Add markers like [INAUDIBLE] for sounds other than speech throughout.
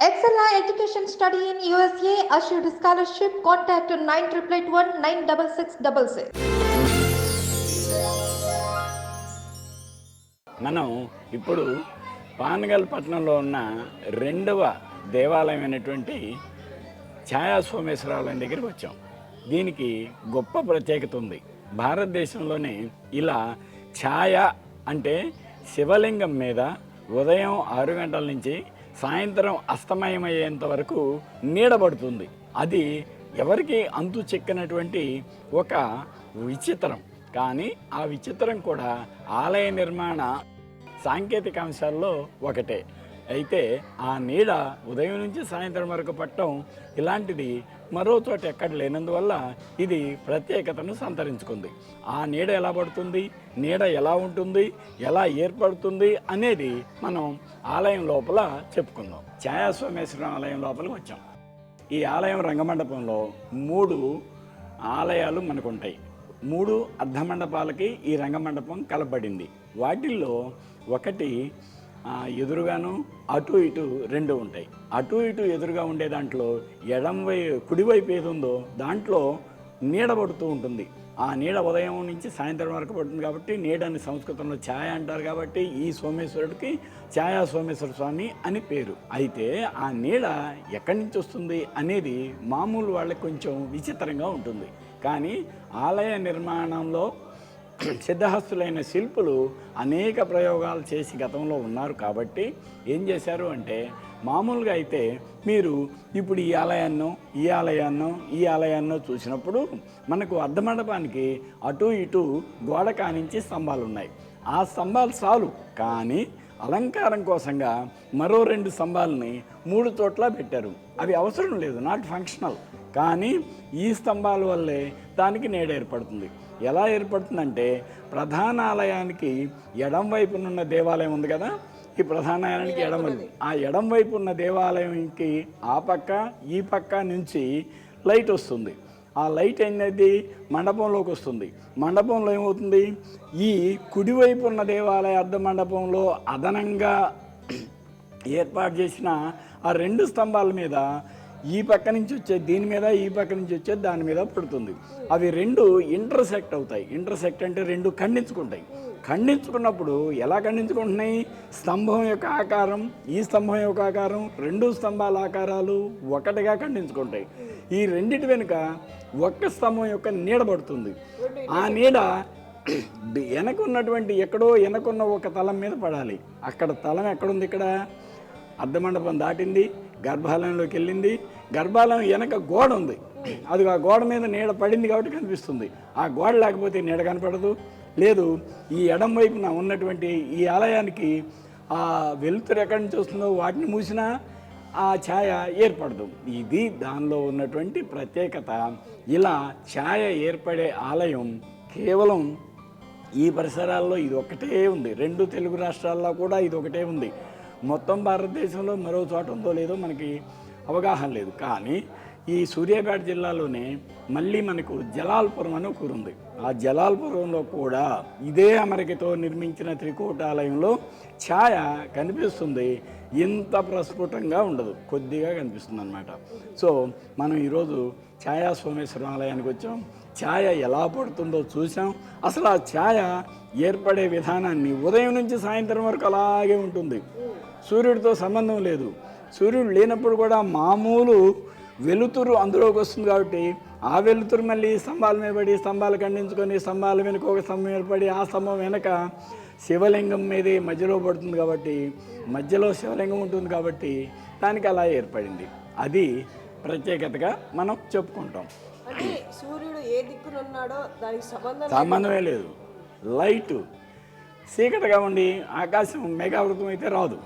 Excella Education Study in USA assured scholarship. Contact 9881 96666. మనం ఇప్పుడు పానగల్ పట్టణంలో ఉన్న రెండవ దేవాలయం అయినటువంటి ఛాయా సోమేశ్వరాలయం దగ్గరికి వచ్చాం దీనికి గొప్ప ప్రత్యేకత ఉంది భారతదేశంలోనే ఇలా ఛాయ అంటే శివలింగం మీద ఉదయం ఆరు గంటల నుంచి సాయంత్రం అస్తమయమయ్యేంత వరకు నీడబడుతుంది అది ఎవరికి అంతు చెక్కినటువంటి ఒక విచిత్రం. కానీ ఆ విచిత్రం కూడా ఆలయ నిర్మాణ సాంకేతిక అంశాల్లో ఒకటే. అయితే ఆ నీడ ఉదయం నుంచి సాయంత్రం వరకు పట్టడం ఇలాంటిది మరో చోట ఎక్కడ లేనందువల్ల ఇది ప్రత్యేకతను సంతరించుకుంది. ఆ నీడ ఎలా పడుతుంది? నీడ ఎలా ఉంటుంది? ఎలా ఏర్పడుతుంది? అనేది మనం ఆలయం లోపల చెప్పుకుందాం. ఛాయాస్వామేశ్వరం ఆలయం లోపలికి వచ్చాం. ఈ ఆలయం రంగమండపంలో మూడు ఆలయాలు మనకుంటాయి. మూడు అర్ధమండపాలకి ఈ రంగమండపం కలబడింది వాటిల్లో ఒకటి ఎదురుగాను అటు ఇటు రెండు ఉంటాయి. అటు ఇటు ఎదురుగా ఉండే దాంట్లో ఎడం వై కుడివైపు ఏది ఉందో దాంట్లో నీడ పడుతూ ఉంటుంది. ఆ నీడ ఉదయం నుంచి సాయంత్రం వరకు పడుతుంది కాబట్టి నీడని సంస్కృతంలో ఛాయ అంటారు కాబట్టి ఈ సోమేశ్వరుడికి ఛాయా సోమేశ్వర స్వామి అని పేరు. అయితే ఆ నీడ ఎక్కడి నుంచి వస్తుంది అనేది మామూలు వాళ్ళకి కొంచెం విచిత్రంగా ఉంటుంది. కానీ ఆలయ నిర్మాణంలో సిద్ధహస్తులైన శిల్పులు అనేక ప్రయోగాలు చేసి గతంలో ఉన్నారు కాబట్టి ఏం చేశారు అంటే మామూలుగా అయితే మీరు ఇప్పుడు ఈ ఆలయాన్నో ఈ ఆలయాన్నో ఈ ఆలయాన్నో చూసినప్పుడు మనకు అర్ధమండపానికి అటు ఇటు గోడ కానించి స్తంభాలు ఉన్నాయి. ఆ స్తంభాలు చాలు కానీ అలంకారం కోసంగా మరో రెండు స్తంభాలని మూడు చోట్ల పెట్టారు. అవి అవసరం లేదు నాట్ ఫంక్షనల్. కానీ ఈ స్తంభాల వల్లే దానికి నేడ ఏర్పడుతుంది. ఎలా ఏర్పడుతుందంటే ప్రధాన ఆలయానికి ఎడం వైపునున్న దేవాలయం ఉంది కదా? ఈ ప్రధాన ఆలయానికి ఎడం ఆ ఎడం వైపు ఉన్న దేవాలయంకి ఆ పక్క ఈ పక్క నుంచి లైట్ వస్తుంది. ఆ లైట్ అనేది మండపంలోకి వస్తుంది. మండపంలో ఏమవుతుంది? ఈ కుడివైపు ఉన్న దేవాలయ అర్ధ మండపంలో అదనంగా ఏర్పాటు చేసిన ఆ రెండు స్తంభాల మీద ఈ పక్క నుంచి వచ్చే దీని మీద ఈ పక్క నుంచి వచ్చే దాని మీద పడుతుంది. అవి రెండు ఇంటర్సెక్ట్ అవుతాయి. ఇంటర్సెక్ట్ అంటే రెండు ఖండించుకుంటాయి. ఖండించుకున్నప్పుడు ఎలా ఖండించుకుంటున్నాయి? స్తంభం యొక్క ఆకారం ఈ స్తంభం యొక్క ఆకారం రెండు స్తంభాల ఆకారాలు ఒకటిగా ఖండించుకుంటాయి. ఈ రెండిటి వెనుక ఒక్క స్తంభం యొక్క నీడ పడుతుంది. ఆ నీడ వెనకున్నటువంటి ఎక్కడో వెనకున్న ఒక తలం మీద పడాలి. అక్కడ తలం ఎక్కడుంది ఇక్కడ? అర్ధమండపం దాటింది. గర్భాలయంలోకి వెళ్ళింది. గర్భాలయం వెనక గోడ ఉంది. అది ఆ గోడ మీద నీడ పడింది కాబట్టి కనిపిస్తుంది. ఆ గోడ లేకపోతే నీడ కనపడదు. లేదు ఈ ఎడం వైపున ఉన్నటువంటి ఈ ఆలయానికి ఆ వెలుతురు ఎక్కడి నుంచి వస్తుందో వాటిని మూసినా ఆ ఛాయ ఏర్పడదు. ఇది దానిలో ఉన్నటువంటి ప్రత్యేకత. ఇలా ఛాయ ఏర్పడే ఆలయం కేవలం ఈ పరిసరాల్లో ఇది ఒకటే ఉంది. రెండు తెలుగు రాష్ట్రాల్లో కూడా ఇది ఒకటే ఉంది. మొత్తం భారతదేశంలో మరో చోట ఉందో లేదో మనకి అవగాహన లేదు. కానీ ఈ సూర్యాపేట జిల్లాలోనే మళ్ళీ మనకు జలాల్పురం అని ఒక ఉంది. ఆ జలాల్పురంలో కూడా ఇదే అమరికతో నిర్మించిన త్రికూటాలయంలో ఛాయ కనిపిస్తుంది. ఇంత ప్రస్ఫుటంగా ఉండదు. కొద్దిగా కనిపిస్తుంది అనమాట సో మనం ఈరోజు ఛాయా సోమేశ్వరం ఆలయానికి వచ్చాం. ఛాయ ఎలా పడుతుందో చూసాం అసలు ఆ ఛాయ ఏర్పడే విధానాన్ని ఉదయం నుంచి సాయంత్రం వరకు అలాగే ఉంటుంది. సూర్యుడితో సంబంధం లేదు. సూర్యుడు లేనప్పుడు కూడా మామూలు వెలుతురు అందులోకి వస్తుంది కాబట్టి ఆ వెలుతురు మళ్ళీ స్తంభాల మీద పడి స్తంభాలు ఖండించుకొని స్తంభాల వెనుక ఒక స్తంభం ఏర్పడి ఆ స్తంభం వెనక శివలింగం మీదే మధ్యలో పడుతుంది కాబట్టి మధ్యలో శివలింగం ఉంటుంది కాబట్టి దానికి అలా ఏర్పడింది. అది ప్రత్యేకతగా మనం చెప్పుకుంటాం. అంటే సూర్యుడు ఏ దిక్కున ఉన్నాడో దానికి సంబంధం సంబంధమే లేదు. లైటు. చీకటిగా ఉండి ఆకాశం మేఘావృతం అయితే రాదు.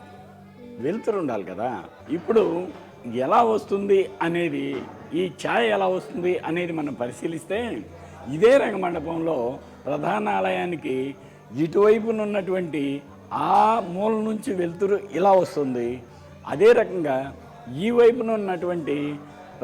వెలుతురు ఉండాలి కదా. ఇప్పుడు ఎలా వస్తుంది అనేది ఈ ఛాయ్ ఎలా వస్తుంది అనేది మనం పరిశీలిస్తే ఇదే రంగమండపంలో ప్రధాన ఆలయానికి ఇటువైపున ఉన్నటువంటి ఆ మూల నుంచి వెలుతురు ఇలా వస్తుంది. అదే రకంగా ఈ వైపున ఉన్నటువంటి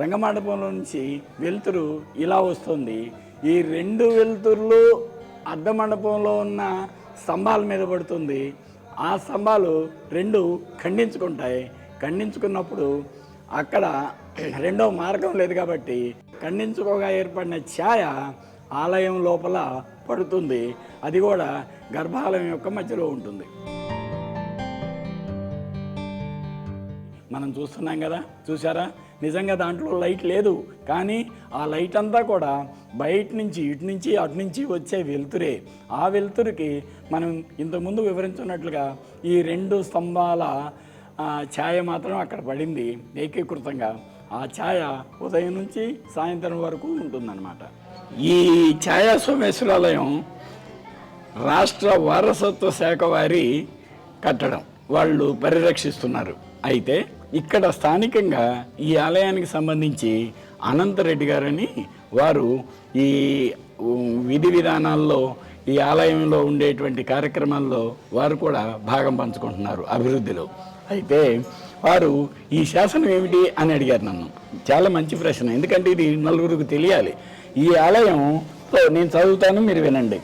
రంగమండపంలో నుంచి వెలుతురు ఇలా వస్తుంది. ఈ రెండు వెలుతురులు అర్ధమండపంలో ఉన్న స్తంభాల మీద పడుతుంది. ఆ స్తంభాలు రెండు ఖండించుకుంటాయి. ఖండించుకున్నప్పుడు అక్కడ రెండో మార్గం లేదు కాబట్టి ఖండించుకోగా ఏర్పడిన ఛాయ ఆలయం లోపల పడుతుంది. అది కూడా గర్భాలయం యొక్క మధ్యలో ఉంటుంది. మనం చూస్తున్నాం కదా? చూసారా నిజంగా దాంట్లో లైట్ లేదు. కానీ ఆ లైట్ అంతా కూడా బయట నుంచి ఇటు నుంచి అటు నుంచి వచ్చే వెలుతురే. ఆ వెలుతురికి మనం ఇంతకుముందు వివరించున్నట్లుగా ఈ రెండు స్తంభాల ఛాయ మాత్రం అక్కడ పడింది ఏకీకృతంగా. ఆ ఛాయ ఉదయం నుంచి సాయంత్రం వరకు ఉంటుందన్నమాట. ఈ ఛాయా సోమేశ్వరాలయం రాష్ట్ర వారసత్వ శాఖ వారి కట్టడం. వాళ్ళు పరిరక్షిస్తున్నారు. అయితే ఇక్కడ స్థానికంగా ఈ ఆలయానికి సంబంధించి అనంతరెడ్డి గారని వారు ఈ విధి విధానాల్లో ఈ ఆలయంలో ఉండేటువంటి కార్యక్రమాల్లో వారు కూడా భాగం పంచుకుంటున్నారు అభివృద్ధిలో. అయితే వారు ఈ శాసనం ఏమిటి అని అడిగారు నన్ను. చాలా మంచి ప్రశ్న. ఎందుకంటే ఇది నలుగురికి తెలియాలి. ఈ ఆలయంలో నేను చదువుతాను మీరు వినండి.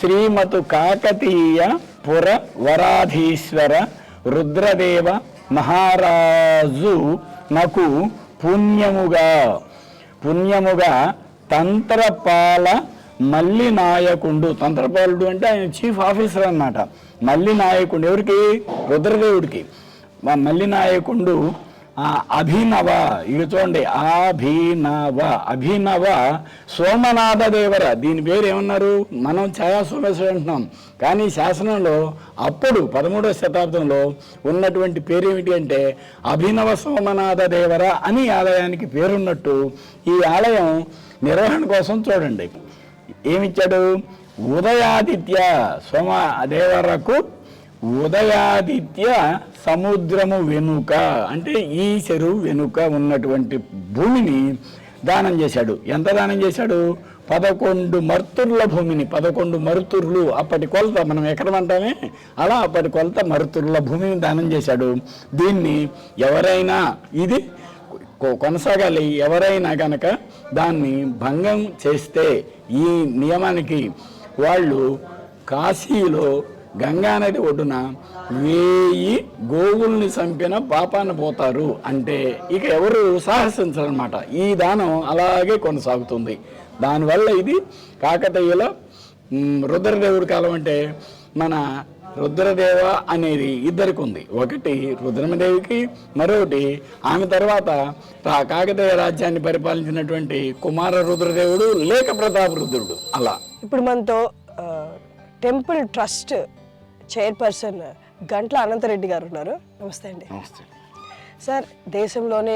శ్రీమతు కాకతీయ పుర వరాధీశ్వర రుద్రదేవ మహారాజు నాకు పుణ్యముగా పుణ్యముగా తంత్రపాల మల్లి నాయకుండు తంత్రపాలుడు అంటే ఆయన చీఫ్ ఆఫీసర్ అన్నమాట. మల్లి నాయకుడు ఎవరికి? రుద్రదేవుడికి. మా మల్లి నాయకుండు ఆ అభినవ ఇక చూడండి అభినవ అభినవ సోమనాథ దేవర దీని పేరు ఏమన్నారు మనం ఛాయా సోమేశ్వర అంటున్నాం. కానీ శాసనంలో అప్పుడు పదమూడవ శతాబ్దంలో ఉన్నటువంటి పేరు ఏమిటి అంటే అభినవ సోమనాథ దేవర అని ఆలయానికి పేరున్నట్టు ఈ ఆలయం నిర్వహణ కోసం చూడండి. ఏమిచ్చాడు? ఉదయాదిత్య సోమ దేవరకు ఉదయాదిత్య సముద్రము వెనుక అంటే ఈ చెరువు వెనుక ఉన్నటువంటి భూమిని దానం చేశాడు. ఎంత దానం చేశాడు? పదకొండు మర్తుర్ల భూమిని పదకొండు మరుతుర్లు. అప్పటి కొలత మనం ఎక్కడమంటామే అంటామే? అలా అప్పటి కొలత మరుతుర్ల భూమిని దానం చేశాడు. దీన్ని ఎవరైనా ఇది కొ- కొనసాగాలి. ఎవరైనా కనుక దాన్ని భంగం చేస్తే ఈ నియమానికి వాళ్ళు కాశీలో గంగానది ఒడ్డున వేయి గోవుల్ని చంపిన పాపాన్ని పోతారు అంటే ఇక ఎవరు సాహసించరనమాట ఈ దానం అలాగే కొనసాగుతుంది. దానివల్ల ఇది కాకతీయుల రుద్రదేవుడి కాలం అంటే మన రుద్రదేవ అనేది ఇద్దరికి ఉంది ఒకటి రుద్రమదేవికి మరొకటి ఆమె తర్వాత కాకతీయ రాజ్యాన్ని పరిపాలించినటువంటి కుమార రుద్రదేవుడు లేక ప్రతాప రుద్రుడు. అలా. ఇప్పుడు మనతో temple trust chairperson Gantla Anantareddy గారు ఉన్నారు. నమస్తే అండి. నమస్తే. సార్ దేశంలోనే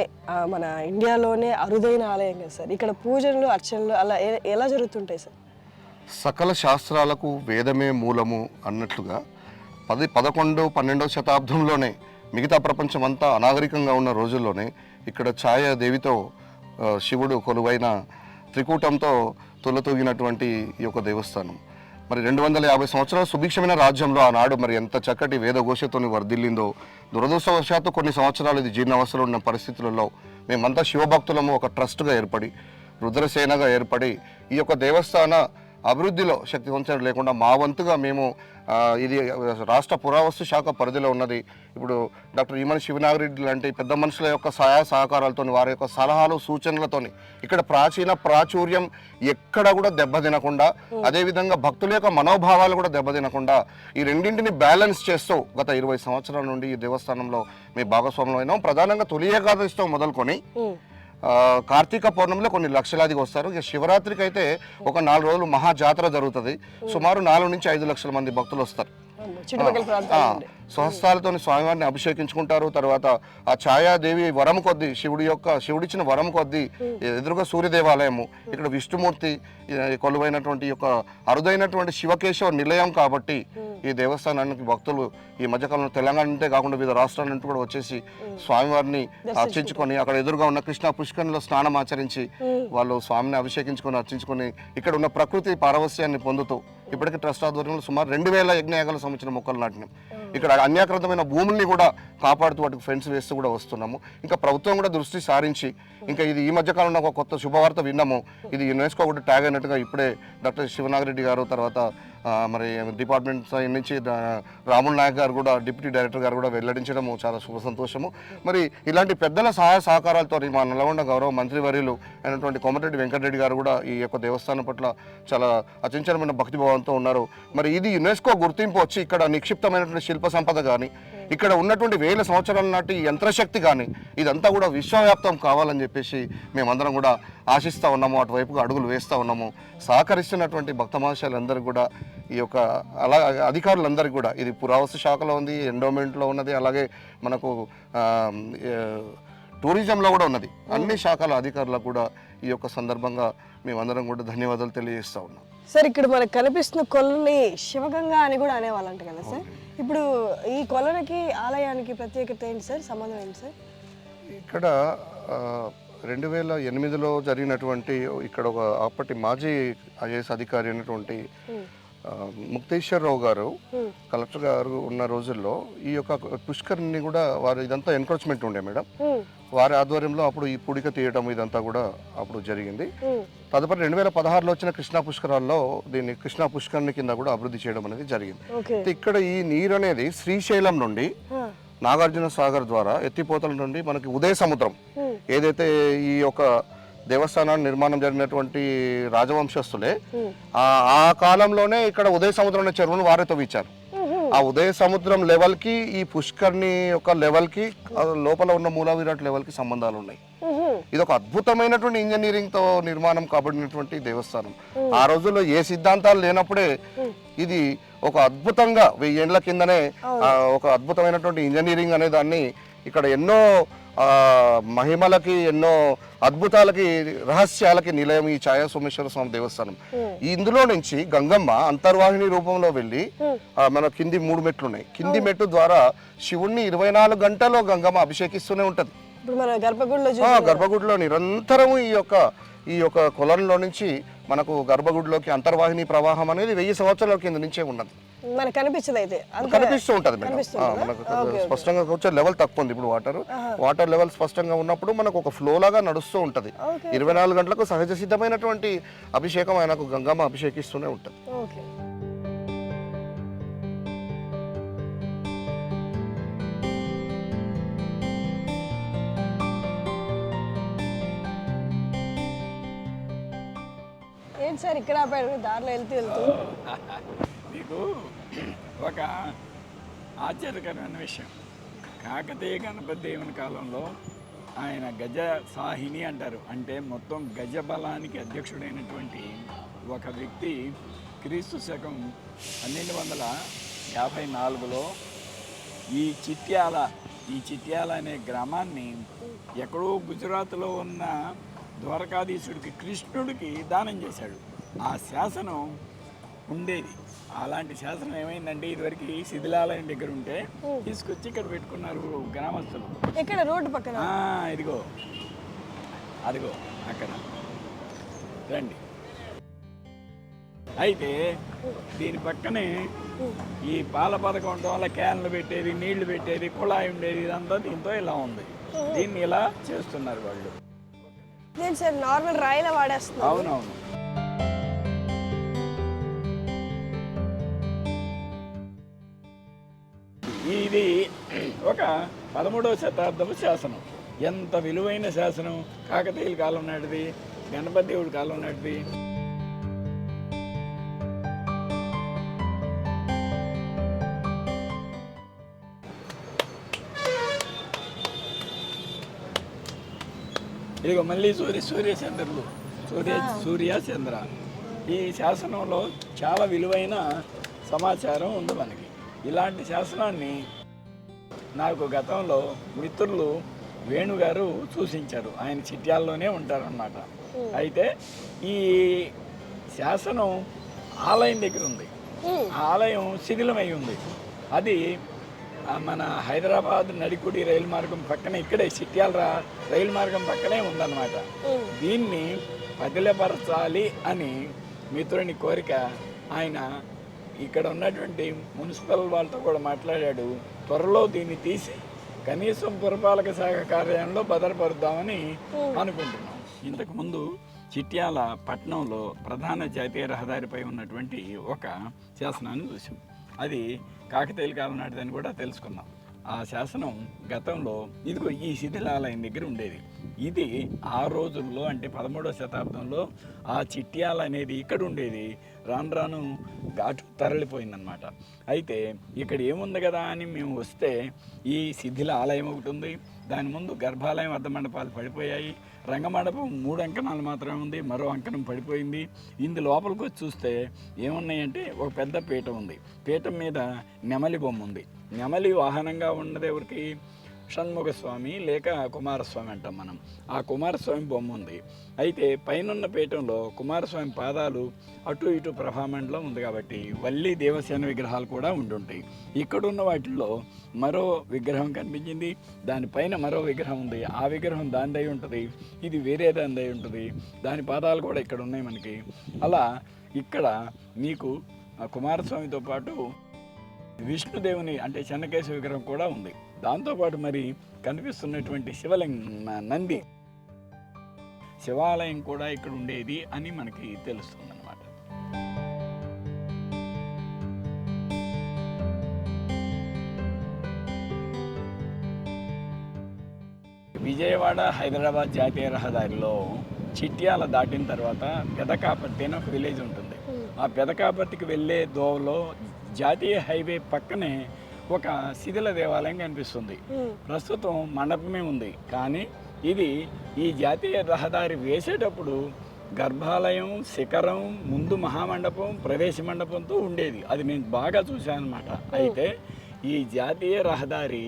మన ఇండియాలోనే అరుదైన ఆలయం కదా సార్. ఇక్కడ పూజలు అర్చనలు అలా ఎలా జరుగుతుంటాయి సార్? సకల శాస్త్రాలకు వేదమే మూలము అన్నట్లుగా పది పదకొండు పన్నెండవ శతాబ్దంలోనే మిగతా ప్రపంచం అంతా అనాగరికంగా ఉన్న రోజుల్లోనే ఇక్కడ ఛాయ దేవితో ఆ, శివుడు కొలువైన త్రికూటంతో తులతూగినటువంటి ఈ యొక్క దేవస్థానం. మరి రెండు వందల యాభై సంవత్సరాల సుభిక్షమైన రాజ్యంలో ఆనాడు మరి ఎంత చక్కటి వేదఘోషతోని వర్ధిల్లిందో. దురదృష్టవశాత్తు కొన్ని సంవత్సరాలు ఇది జీర్ణావస్థలో ఉన్న పరిస్థితులలో మేమంతా శివభక్తులము ఒక ట్రస్ట్గా ఏర్పడి రుద్రసేనగా ఏర్పడి ఈ యొక్క దేవస్థాన అభివృద్ధిలో శక్తి వంచన లేకుండా మా వంతుగా మేము ఇది రాష్ట్ర పురావస్తు శాఖ పరిధిలో ఉన్నది. ఇప్పుడు డాక్టర్ ఈమని శివనాగరెడ్డి లాంటి పెద్ద మనుషుల యొక్క సహాయ సహకారాలతో వారి యొక్క సలహాలు సూచనలతోని ఇక్కడ ప్రాచీన ప్రాచుర్యం ఎక్కడ కూడా దెబ్బతినకుండా అదేవిధంగా భక్తుల యొక్క మనోభావాలు కూడా దెబ్బతినకుండా ఈ రెండింటిని బ్యాలెన్స్ చేస్తూ గత ఇరవై సంవత్సరాల నుండి ఈ దేవస్థానంలో మీ భాగస్వామ్యం అయినాం. ప్రధానంగా తొలి ఏకాదశితో మొదలుకొని కార్తీక పౌర్ణమిలో కొన్ని లక్షలాదిగా వస్తారు. ఇక శివరాత్రికి అయితే ఒక నాలుగు రోజులు మహా జాతర జరుగుతుంది. సుమారు నాలుగు నుంచి ఐదు లక్షల మంది భక్తులు వస్తారు. స్వహస్తాలతో స్వామివారిని అభిషేకించుకుంటారు. తర్వాత ఆ ఛాయాదేవి వరం కొద్ది శివుడి యొక్క శివుడిచ్చిన వరం కొద్ది ఎదురుగా సూర్య దేవాలయము ఇక్కడ విష్ణుమూర్తి కొలువైనటువంటి యొక్క అరుదైనటువంటి శివకేశవ నిలయం కాబట్టి ఈ దేవస్థానానికి భక్తులు ఈ మధ్యకాలంలో తెలంగాణ నుండే కాకుండా వివిధ రాష్ట్రాల నుండి కూడా వచ్చేసి స్వామివారిని అర్చించుకొని అక్కడ ఎదురుగా ఉన్న కృష్ణ పుష్కరంలో స్నానం ఆచరించి వాళ్ళు స్వామిని అభిషేకించుకొని అర్చించుకొని ఇక్కడ ఉన్న ప్రకృతి పారవస్యాన్ని పొందుతూ ఇప్పటికీ ట్రస్ట్ ఆధ్వర్యంలో సుమారు రెండు వేల యజ్ఞయాగాలకు సంబంధించిన మొక్కలు నాటినాం. ఇక్కడ అన్యాకృతమైన భూముల్ని కూడా కాపాడుతూ వాటికి ఫెన్స్ వేస్తూ కూడా వస్తున్నాము. ఇంకా ప్రభుత్వం కూడా దృష్టి సారించి ఇంకా ఇది ఈ మధ్య కాలంలో ఒక కొత్త శుభవార్త విన్నాము. ఇది యునెస్కో కూడా ట్యాగ్ అయినట్టుగా ఇప్పుడే డాక్టర్ శివనాగరెడ్డి గారు తర్వాత మరి డిపార్ట్మెంట్ సైడ్ నుంచి రాముల్ నాయక్ గారు కూడా డిప్యూటీ డైరెక్టర్ గారు కూడా వెల్లడించడము చాలా శుభ సంతోషము. మరి ఇలాంటి పెద్దల సహాయ సహకారాలతో మా నల్గొండ గౌరవ మంత్రివర్యులు అయినటువంటి కోమటిరెడ్డి వెంకటరెడ్డి గారు కూడా ఈ యొక్క దేవస్థానం పట్ల చాలా అచంచలమైన భక్తిభావంతో ఉన్నారు. మరి ఇది యునెస్కో గుర్తింపు వచ్చి ఇక్కడ నిక్షిప్తమైనటువంటి శిల్ప సంపద కానీ ఇక్కడ ఉన్నటువంటి వేల సంవత్సరాల నాటి యంత్రశక్తి కానీ ఇదంతా కూడా విశ్వవ్యాప్తం కావాలని చెప్పేసి మేమందరం కూడా ఆశిస్తూ ఉన్నాము అటువైపుగా అడుగులు వేస్తూ ఉన్నాము. సహకరిస్తున్నటువంటి భక్త మహాశయులందరూ కూడా ఈ యొక్క అలా అధికారులందరికీ కూడా ఇది పురావస్తు శాఖలో ఉంది ఎండోమెంట్లో ఉన్నది అలాగే మనకు టూరిజంలో కూడా ఉన్నది. అన్ని శాఖల అధికారులకు కూడా ఈ యొక్క సందర్భంగా మేమందరం కూడా ధన్యవాదాలు తెలియజేస్తూ ఉన్నాం. సార్ ఇక్కడ మనకు కనిపిస్తున్న కొలని శివగంగా అని కూడా అనేవాళ్ళంట కదా సార్. ఇప్పుడు ఈ కొలనికి ఆలయానికి ప్రత్యేకత ఏంటి సార్? సంబంధం ఏంటి సార్? ఇక్కడ రెండు వేల ఎనిమిదిలో జరిగినటువంటి ఇక్కడ ఒక అప్పటి మాజీ ఐఏఎస్ అధికారి అయినటువంటి ముక్తేశ్వరరావు గారు కలెక్టర్ గారు ఉన్న రోజుల్లో ఈ యొక్క పుష్కర్ని కూడా వారు ఇదంతా ఎన్క్రోచ్మెంట్ ఉండే మేడం. వారి ఆధ్వర్యంలో అప్పుడు ఈ పుడిక తీయడం ఇదంతా కూడా అప్పుడు జరిగింది. తదుపరి రెండు వేల పదహారులో వచ్చిన కృష్ణా పుష్కరాల్లో దీన్ని కృష్ణా పుష్కరిణి కింద కూడా అభివృద్ధి చేయడం అనేది జరిగింది. ఇక్కడ ఈ నీరు అనేది శ్రీశైలం నుండి నాగార్జున సాగర్ ద్వారా ఎత్తిపోతల నుండి మనకి ఉదయ సముద్రం ఏదైతే ఈ యొక్క దేవస్థానాన్ని నిర్మాణం జరిగినటువంటి రాజవంశస్థులే ఆ కాలంలోనే ఇక్కడ ఉదయ సముద్రం అనే చెరువును వారే తవ్వించారు. ఆ ఉదయ సముద్రం లెవెల్కి ఈ పుష్కర్ని యొక్క లెవెల్కి ఆ లోపల ఉన్న మూల విరాట్ లెవెల్కి సంబంధాలు ఉన్నాయి ఇది ఒక అద్భుతమైనటువంటి ఇంజనీరింగ్తో నిర్మాణం కాబడినటువంటి దేవస్థానం ఆ రోజుల్లో ఏ సిద్ధాంతాలు లేనప్పుడే ఇది ఒక అద్భుతంగా వెయ్యేండ్ల కిందనే ఒక అద్భుతమైనటువంటి ఇంజనీరింగ్ అనే దాన్ని ఇక్కడ ఎన్నో మహిమలకి ఎన్నో అద్భుతాలకి రహస్యాలకి నిలయం ఈ ఛాయా సోమేశ్వర స్వామి దేవస్థానం. ఇందులో నుంచి గంగమ్మ అంతర్వాహిని రూపంలో వెళ్ళి మన కింది మూడు మెట్లు ఉన్నాయి కింది మెట్టు ద్వారా శివుణ్ణి ఇరవై నాలుగు గంటల్లో గంగమ్మ అభిషేకిస్తూనే ఉంటది. గర్భగుడిలో నిరంతరము ఈ యొక్క ఈ యొక్క కొలంలో నుంచి మనకు గర్భగుడిలోకి అంతర్వాహిని ప్రవాహం అనేది వెయ్యి సంవత్సరాల కింద నుంచే ఉన్నది. మనకు కనిపించదు అయితే. కనిపిస్తూ ఉంటది మనకు స్పష్టంగా వచ్చే లెవెల్ తక్కువ ఉంది ఇప్పుడు వాటర్ వాటర్ లెవెల్ స్పష్టంగా ఉన్నప్పుడు మనకు ఒక ఫ్లో లాగా నడుస్తూ ఉంటది. ఇరవై నాలుగు గంటలకు సహజ సిద్ధమైనటువంటి అభిషేకం ఆయనకు గంగమ్మ అభిషేకిస్తూనే ఉంటది. ఓకే. ఏంటి సార్ ఇక్కడ ఆపాడు దారిలో వెళ్తూ వెళ్తూ? [LAUGHS] మీకు ఒక ఆశ్చర్యకరమైన విషయం. కాకతీయ గణపతి దేవుని కాలంలో ఆయన గజ సాహిని అంటారు. అంటే మొత్తం గజ బలానికి అధ్యక్షుడైనటువంటి ఒక వ్యక్తి క్రీస్తు శకం పన్నెండు వందల యాభై నాలుగులో ఈ చిట్యాల ఈ చిట్యాల అనే గ్రామాన్ని ఎక్కడో గుజరాత్లో ఉన్న ద్వారకాధీశుడికి కృష్ణుడికి దానం చేశాడు. ఆ శాసనం ఉండేది. అలాంటి శాసనం ఏమైందంటే ఇదివరకు శిథిలాలయం దగ్గర ఉంటే తీసుకొచ్చి ఇక్కడ పెట్టుకున్నారు గ్రామస్తులు. ఎక్కడ? రోడ్డు పక్కన? ఇదిగో. అదిగో అక్కడ. రండి. అయితే దీని పక్కనే ఈ పాల పథకం ఉండటం వల్ల క్యాన్లు పెట్టేది నీళ్ళు పెట్టేది కుళాయి ఉండేది ఇదంతా దీంతో ఇలా ఉంది. దీన్ని ఇలా చేస్తున్నారు వాళ్ళు. నేను సార్ నార్మల్ రాయిలా వాడేస్తున్నాను అవునవును. ఇది ఒక పదమూడవ శతాబ్దపు శాసనం. ఎంత విలువైన శాసనం? కాకతీయుల కాలం నాటిది గణపతి దేవుడి కాలం నాటిది. ఇదిగో మళ్ళీ సూర్య సూర్యచంద్రులు. సూర్య సూర్య చంద్ర ఈ శాసనంలో చాలా విలువైన సమాచారం ఉంది మనకి. ఇలాంటి శాసనాన్ని నాకు గతంలో మిత్రులు వేణుగారు సూచించారు. ఆయన చిట్యాల్లోనే ఉంటారన్నమాట. అయితే ఈ శాసనం ఆలయం దగ్గర ఉంది. ఆలయం శిథిలమై ఉంది. అది మన హైదరాబాద్ నడికుడి రైలు మార్గం పక్కనే ఇక్కడే చిట్యాల రా- రైలు మార్గం పక్కనే ఉందన్నమాట. దీన్ని పదిలపరచాలి అని మిత్రుని కోరిక ఆయన ఇక్కడ ఉన్నటువంటి మున్సిపల్ వాళ్ళతో కూడా మాట్లాడాడు. త్వరలో దీన్ని తీసి కనీసం పురపాలక శాఖ కార్యాలయంలో భద్రపరుద్దామని అనుకుంటున్నాం. ఇంతకు ముందు చిట్యాల పట్టణంలో ప్రధాన జాతీయ రహదారిపై ఉన్నటువంటి ఒక శాసనాన్ని చూసాం. అది కాకతీయుల కాలం నాటిదని కూడా తెలుసుకున్నాం. ఆ శాసనం గతంలో ఇదిగో ఈ శిథిలాలయం దగ్గర ఉండేది. ఇది ఆ రోజుల్లో అంటే పదమూడవ శతాబ్దంలో ఆ చిట్యాల అనేది ఇక్కడ ఉండేది. రాను రాను ఘాటు తరలిపోయిందనమాట అయితే ఇక్కడ ఏముంది కదా అని మేము వస్తే ఈ శిథిల ఆలయం ఒకటి ఉంది. దాని ముందు గర్భాలయం అర్ధ మండపాలు పడిపోయాయి. రంగమండపం మూడు అంకణాలు మాత్రమే ఉంది మరో అంకణం పడిపోయింది. ఇందు లోపలికి వచ్చి చూస్తే ఏమున్నాయంటే ఒక పెద్ద పీఠం ఉంది. పీఠం మీద నెమలి బొమ్మ ఉంది. నెమలి వాహనంగా ఉన్నది ఎవరికి? షణ్ముఖ స్వామి లేక కుమారస్వామి అంటాం మనం. ఆ కుమారస్వామి బొమ్మ ఉంది. అయితే పైనున్న పీఠంలో కుమారస్వామి పాదాలు అటు ఇటు ప్రభామండలం ఉంది కాబట్టి వల్లి దేవసేన విగ్రహాలు కూడా ఉండుంటాయి. ఇక్కడున్న వాటిల్లో మరో విగ్రహం కనిపించింది. దానిపైన మరో విగ్రహం ఉంది. ఆ విగ్రహం దానిదై ఉంటుంది. ఇది వేరే దానిదై ఉంటుంది. దాని పాదాలు కూడా ఇక్కడ ఉన్నాయి మనకి. అలా ఇక్కడ మీకు కుమారస్వామితో పాటు విష్ణుదేవుని అంటే చెన్నకేశ విగ్రహం కూడా ఉంది. దాంతోపాటు మరి కనిపిస్తున్నటువంటి శివలింగ నంది. శివాలయం కూడా ఇక్కడ ఉండేది అని మనకి తెలుస్తుంది అనమాట విజయవాడ హైదరాబాద్ జాతీయ రహదారిలో చిట్యాల దాటిన తర్వాత పెదకాపర్తి అని ఒక విలేజ్ ఉంటుంది. ఆ పెదకాపర్తికి వెళ్ళే దోవలో జాతీయ హైవే పక్కనే ఒక శిథిల దేవాలయం కనిపిస్తుంది. ప్రస్తుతం మండపమే ఉంది. కానీ ఇది ఈ జాతీయ రహదారి వేసేటప్పుడు గర్భాలయం శిఖరం ముందు మహామండపం ప్రవేశ మండపంతో ఉండేది. అది నేను బాగా చూశాను అనమాట అయితే ఈ జాతీయ రహదారి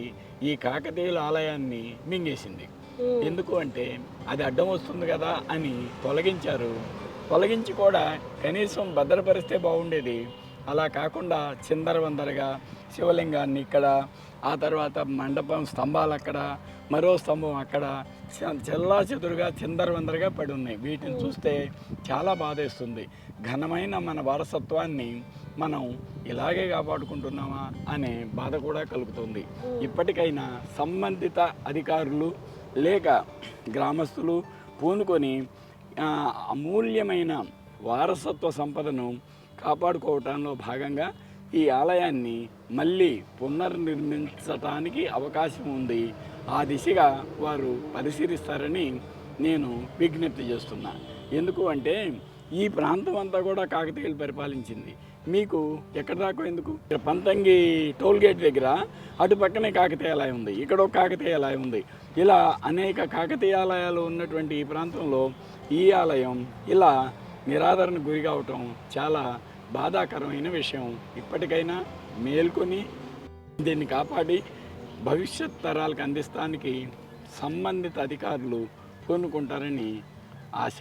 ఈ కాకతీయుల ఆలయాన్ని మింగేసింది. ఎందుకు అంటే అది అడ్డం వస్తుంది కదా అని తొలగించారు. తొలగించి కూడా కనీసం భద్రపరిస్తే బాగుండేది అలా కాకుండా చిందరవందరగా శివలింగాన్ని ఇక్కడ ఆ తర్వాత మండపం స్తంభాలు అక్కడ మరో స్తంభం అక్కడ చెల్లా చెదురుగా చిందరవందరగా పడి ఉన్నాయి. వీటిని చూస్తే చాలా బాధేస్తుంది. ఘనమైన మన వారసత్వాన్ని మనం ఇలాగే కాపాడుకుంటున్నామా అనే బాధ కూడా కలుగుతుంది. ఇప్పటికైనా సంబంధిత అధికారులు లేక గ్రామస్తులు పూనుకొని అమూల్యమైన వారసత్వ సంపదను కాపాడుకోవటంలో భాగంగా ఈ ఆలయాన్ని మళ్ళీ పునర్నిర్మించటానికి అవకాశం ఉంది. ఆ దిశగా వారు పరిశీలిస్తారని నేను విజ్ఞప్తి చేస్తున్నా. ఎందుకు అంటే ఈ ప్రాంతం అంతా కూడా కాకతీయులు పరిపాలించింది. మీకు ఎక్కడ దాకా ఎందుకు? పంతంగి టోల్గేట్ దగ్గర అటు పక్కనే కాకతీయాలయం ఉంది. ఇక్కడ ఒక కాకతీయాలయం ఉంది. ఇలా అనేక కాకతీయాలయాలు ఉన్నటువంటి ఈ ప్రాంతంలో ఈ ఆలయం ఇలా నిరాదరణ గురి కావటం చాలా బాధాకరమైన విషయం. ఇప్పటికైనా మేల్కొని దీన్ని కాపాడి భవిష్యత్ తరాలకు అందిస్తానికి సంబంధిత అధికారులు పూనుకుంటారని ఆశ.